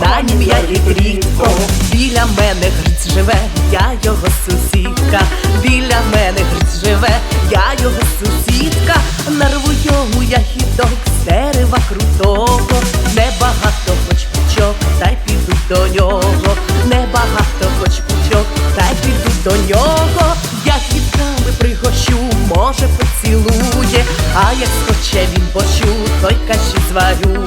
пані я рідко. Біля мене гриць живе, я його сусідка. Біля мене гриць живе, я його сусідка. Нарву йому ягідок з дерева крутого. Небагато хоч пучок, та й піду до нього. Небагато хоч пучок, та й піду до нього. Я Ягідками пригощу, може поцілує. А як схоче він борщу, той каші зварю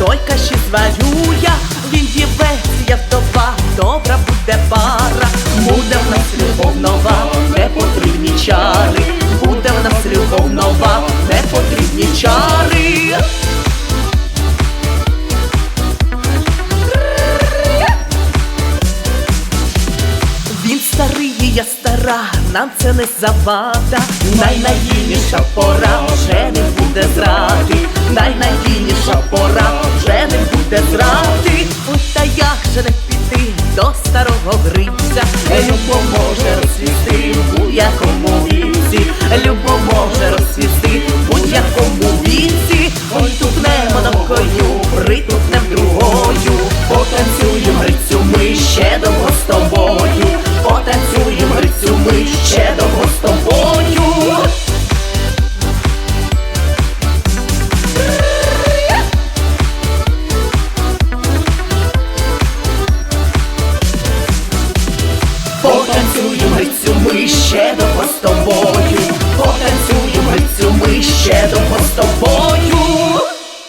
той каші зварю я. Він дівець, я вдова, добра буде пара. Буде в нас любов нова, не потрібні чари. Буде в нас любов нова, не потрібні чари. Він старий, і я стара, нам це не завада. Найнадійніша пора вже не буде зради. Найнадійніша пора зради. Ой, та як же не піти до старого гриця? Любов може розсвісти в будь-якому віці. Любов може розсвісти в будь-якому віці. Ой, тупнемо на коню, притупнем другою. Потанцюємо грицю ми ще довго з тобою. Ще довго з тобою. Потанцюємо цю ми ще довго з тобою.